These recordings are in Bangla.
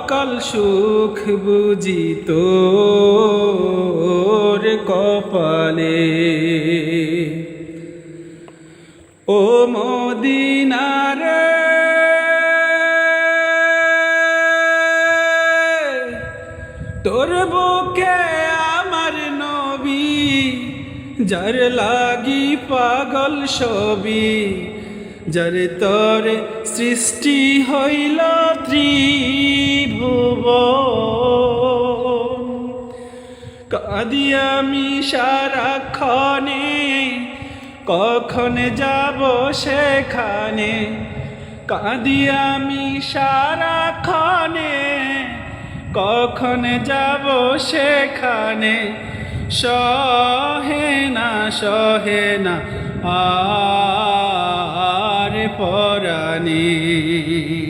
সকল সুখ বুঝিত কপালে। ও মদিনার তোর বুকে আমার নবী, যার লাগি পাগল ছবি, যার তোর সৃষ্টি হইল ত্রিভুবন কাঁদি আমি সারাক্ষণে, কখন যাব সেখানে। কাঁদি আমি সারাক্ষণে, কখন যাব সেখানে। সহে না সহে না, আর পরাণী।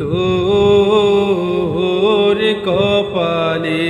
তোর কপালে।